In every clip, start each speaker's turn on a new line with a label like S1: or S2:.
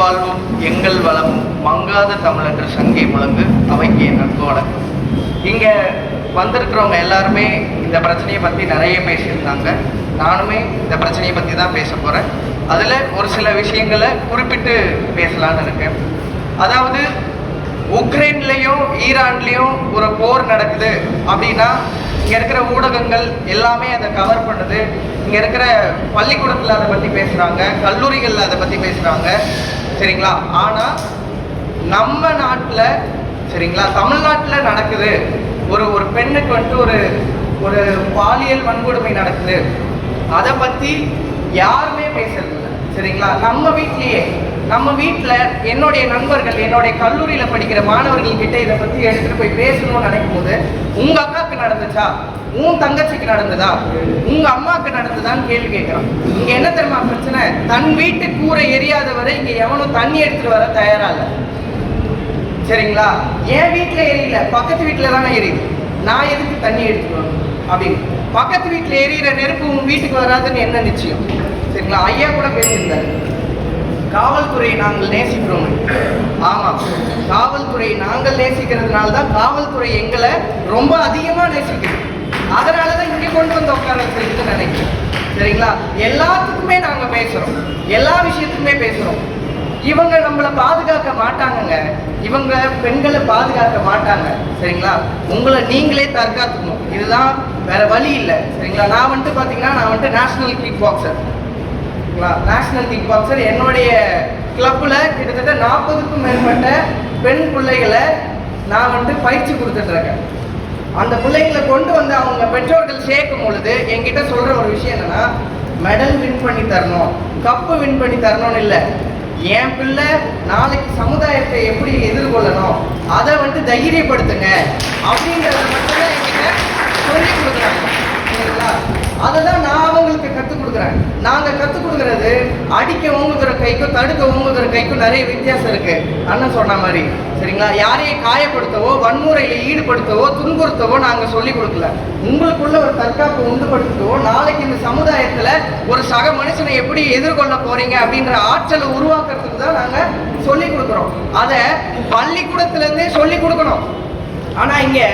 S1: வாழ்வும் எங்கள் வளமும் மங்காத தமிழென்ற சங்கை முழங்கு அவைக்கு என் நட்பு இங்கே வந்திருக்கிறவங்க எல்லாருமே இந்த பிரச்சனையை பற்றி நிறைய பேசியிருந்தாங்க. நானுமே இந்த பிரச்சனையை பற்றி தான் பேச போகிறேன் அதில் ஒரு சில விஷயங்களை குறிப்பிட்டு பேசலான்னு இருக்கேன். அதாவது உக்ரைன்லேயும் ஈரான்லேயும் ஒரு போர் நடக்குது அப்படின்னா இங்கே இருக்கிற ஊடகங்கள் எல்லாமே அதை கவர் பண்ணுது. இங்கே இருக்கிற பள்ளிக்கூடத்தில் அதை பற்றி பேசுகிறாங்க கல்லூரிகளில் அதை பற்றி பேசுகிறாங்க சரிங்களா? ஆனால் நம்ம நாட்டில் சரிங்களா? தமிழ்நாட்டில் நடக்குது. ஒரு ஒரு பெண்ணுக்கு வந்துட்டு ஒரு ஒரு பாலியல் வன்கொடுமை நடக்குது. அதை பற்றி யாருமே பேசுறதில்ல. சரிங்களா? நம்ம வீட்லேயே. நம்ம வீட்டில் என்னுடைய நண்பர்கள் என்னுடைய கல்லூரியில் படிக்கிற மாணவர்கள் கிட்ட இதை பற்றி எடுத்துகிட்டு போய் பேசணும்னு நினைக்கும் போது உங்கள் அக்காவுக்கு நடந்துச்சா? உன் தங்கச்சிக்கு நடந்ததா? உங்க அம்மாவுக்கு நடந்ததான்னு கேள்வி கேட்கிறான். இங்க என்ன தெரியுமா பிரச்சனை? தன் வீட்டு கூரை எரியாத வரை இங்க எவனும் தண்ணி எடுத்துட்டு வர தயாரா இல்லை. சரிங்களா? என் வீட்டில் எரியல. பக்கத்து வீட்டுல தானே எரியுது. நான் எதுக்கு தண்ணி எடுத்துட்டு வரணும்? அப்படின்னு. பக்கத்து வீட்டில் எரியிற நெருப்பு உன் வீட்டுக்கு வராதுன்னு என்ன நிச்சயம்? சரிங்களா? ஐயா கூட பேசியிருந்தாரு. காவல்துறையை நாங்கள் நேசிக்கிறோம். ஆமாம் காவல்துறையை நாங்கள் நேசிக்கிறதுனால தான் காவல்துறை எங்களை ரொம்ப அதிகமாக நேசிக்குது. அதனால தான் இங்கே கொண்டு வந்து உட்கார வச்சிருக்குன்னு நினைக்கிறேன். சரிங்களா? எல்லாத்துக்குமே நாங்கள் பேசுகிறோம் எல்லா விஷயத்துக்குமே பேசுகிறோம் இவங்க நம்மளை பாதுகாக்க மாட்டாங்கங்க. இவங்க பெண்களை பாதுகாக்க மாட்டாங்க. சரிங்களா? உங்களை நீங்களே தற்காத்துக்கணும். இதுதான் வேற வழி இல்லை. சரிங்களா? நான் வந்துட்டு பார்த்தீங்கன்னா நான் வந்துட்டு national kick boxer national kick boxer என்னுடைய கிளப்பில் கிட்டத்தட்ட நாற்பதுக்கும் மேற்பட்ட பெண் பிள்ளைகளை நான் வந்துட்டு பயிற்சி கொடுத்துட்ருக்கேன் அந்த பிள்ளைங்களை கொண்டு வந்து அவங்க பெற்றோர்கள் சேர்க்கும் பொழுது என்கிட்ட சொல்கிற ஒரு விஷயம் என்னென்னா மெடல் வின் பண்ணி தரணும் கப்பு வின் பண்ணி தரணும்னு இல்லை. என் பிள்ளை நாளைக்கு சமுதாயத்தை எப்படி எதிர்கொள்ளணும் அதை வந்துட்டு தைரியப்படுத்துங்க அப்படின்றத மட்டும்தான் என்கிட்ட சொல்லி கொடுக்குறாங்க. சரிங்களா? அதை தான் நான் கொடுக்குறாங்க நாங்கள் கற்றுக் கொடுக்குறது அடிக்க ஓங்குகிற கைக்கும் தடுக்க ஓங்குகிற கைக்கும் நிறைய வித்தியாசம் இருக்கு. அண்ணன் சொன்ன மாதிரி. சரிங்களா? யாரையும் காயப்படுத்தவோ வன்முறையில் ஈடுபடுத்தவோ துன்புறுத்தவோ நாங்கள் சொல்லி கொடுக்கல. உங்களுக்குள்ள ஒரு தற்காப்பு உண்டுபடுத்தவோ நாளைக்கு இந்த சமுதாயத்தில் ஒரு சக மனுஷனை எப்படி எதிர்கொள்ள போறீங்க அப்படின்ற ஆற்றலை உருவாக்குறதுக்கு தான் நாங்கள் சொல்லி கொடுக்குறோம். அதை பள்ளிக்கூடத்துலேருந்தே சொல்லி கொடுக்கணும். ஆனால் இங்கே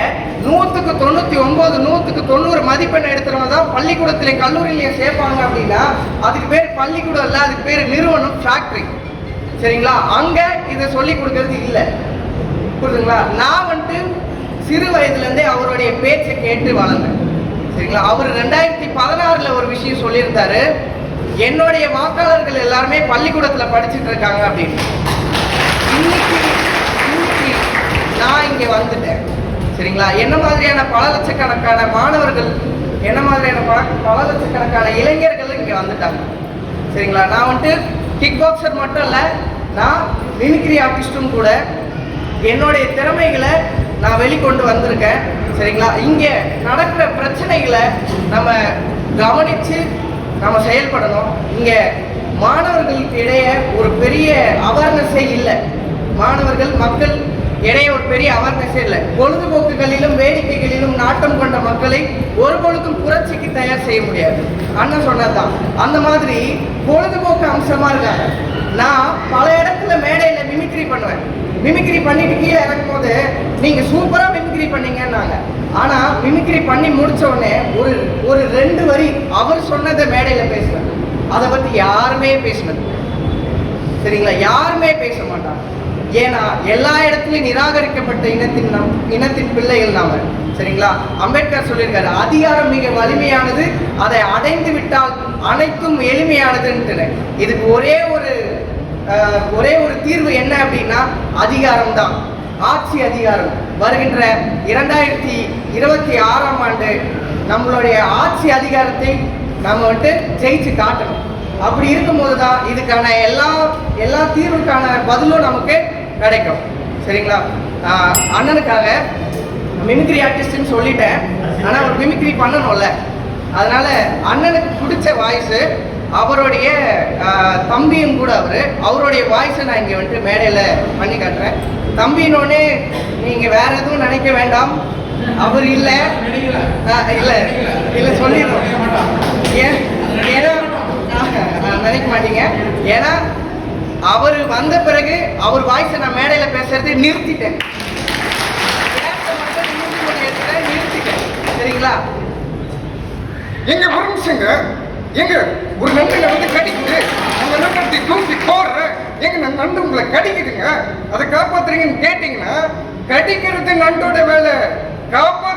S1: நூற்றுக்கு தொண்ணூற்றி ஒம்பது நூற்றுக்கு தொண்ணூறு மதிப்பெண் எடுத்துகிறவங்க தான் பள்ளிக்கூடத்திலையும் கல்லூரியிலையும் சேர்ப்பாங்க அப்படின்னா அதுக்கு பேர் பள்ளிக்கூடம் இல்லை அதுக்கு பேர் நிறுவனம் ஃபேக்ட்ரி சரிங்களா? அங்கே இதை சொல்லி கொடுக்கறது இல்லை. புரியுதுங்களா? நான் வந்துட்டு சிறு வயதுலேருந்தே அவருடைய பேச்சை கேட்டு வளர்ந்தேன். சரிங்களா? அவர் ரெண்டாயிரத்தி பதினாறில் ஒரு விஷயம் சொல்லியிருந்தாரு. என்னுடைய வாக்காளர்கள் எல்லாருமே பள்ளிக்கூடத்தில் படிச்சுட்டு இருக்காங்க அப்படின்னு. இன்னைக்கு நான் இங்கே வந்துட்டேன் சரிங்களா? என்ன மாதிரியான பல லட்சக்கணக்கான மாணவர்கள் என்ன மாதிரியான பல பல லட்சக்கணக்கான இளைஞர்கள் இங்கே வந்துட்டாங்க. சரிங்களா? நான் வந்துட்டு கிக் பாக்ஸர் மட்டும் இல்லை நான் மிமிக்ரி ஆர்டிஸ்ட்டும் கூட என்னுடைய திறமைகளை நான் வெளிக்கொண்டு வந்திருக்கேன். சரிங்களா? இங்கே நடக்கிற பிரச்சனைகளை நம்ம கவனித்து நம்ம செயல்படணும். இங்கே மாணவர்களுக்கு இடையே ஒரு பெரிய அவேர்னஸே இல்லை. மாணவர்கள் மக்கள் இடையே ஒரு பெரிய அவேர்னஸே இல்லை. பொழுதுபோக்குகளிலும் வேடிக்கைகளிலும் நாட்டம் கொண்ட மக்களை ஒரு பொழுதும் புரட்சிக்கு தயார் செய்ய முடியாது. அண்ணன் சொன்னதுதான். அந்த மாதிரி பொழுதுபோக்கு அம்சமா இருக்காங்க நான் பல இடத்துல மேடையில மிமிக்ரி பண்ணுவேன். மிமிக்ரி பண்ணிட்டு கீழே இறக்கும் போது நீங்க சூப்பரா மிமிக்ரி பண்ணீங்கன்னாங்க. ஆனா மிமிக்ரி பண்ணி முடிச்ச உடனே ஒரு ஒரு ரெண்டு வரி அவர் சொன்னதை மேடையில பேசுவேன். அதை பத்தி யாருமே பேசினது சரிங்களா? யாருமே பேச மாட்டாங்க. ஏன்னா எல்லா இடத்துலையும் நிராகரிக்கப்பட்ட இனத்தின் நம் இனத்தின் பிள்ளைகள் நாம. சரிங்களா? அம்பேத்கர் சொல்லியிருக்காரு அதிகாரம் மிக வலிமையானது அதை அடைந்து விட்டால் அனைத்தும் எளிமையானதுன்ட்டு. இதுக்கு ஒரே ஒரு ஒரே ஒரு தீர்வு என்ன அப்படின்னா அதிகாரம் தான். ஆட்சி அதிகாரம். வருகின்ற இரண்டாயிரத்தி இருபத்தி ஆறாம் ஆண்டு நம்மளுடைய ஆட்சி அதிகாரத்தை நம்ம வந்துட்டு ஜெயிச்சு காட்டணும். அப்படி இருக்கும்போது தான் இதுக்கான எல்லா எல்லா தீர்வுக்கான பதிலும் நமக்கு கிடைக்கும். சரிங்களா? அண்ணனுக்காக மிமிக்ரி ஆர்டிஸ்ட்னு சொல்லிட்டேன். ஆனால் அவர் மிமிக்ரி பண்ணணும்ல. அதனால அண்ணனுக்கு பிடிச்ச வாய்ஸு அவருடைய தம்பியும் கூட அவர் அவருடைய வாய்ஸை நான் இங்கே வந்துட்டு மேடையில் பண்ணி காட்டுறேன். தம்பினோடனே நீங்கள் வேற எதுவும் நினைக்க வேண்டாம். அவர் இல்லை. இல்லை. இல்லை சொல்லிடுறோம். ஏன்? ஏன்னா நினைக்க மாட்டீங்க. ஏன்னா அவர் வந்த பிறகு அவர் வாய்ஸை நான் மேடையில பேசுறதை நிறுத்திட்டேன். நிறுத்திட்டேன். சரிங்களா?
S2: எங்க ஒரு நிமிஷங்க எங்க ஒரு நண்டை வந்து கடிக்குது. அந்த நண்பத்தை தூக்கி போடுற. எங்க நான் நண்டு உங்களை கடிக்குதுங்க. அதை காப்பாத்துறீங்கன்னு கேட்டீங்கன்னா கடிக்கிறது நண்டோட வேலை. காப்பா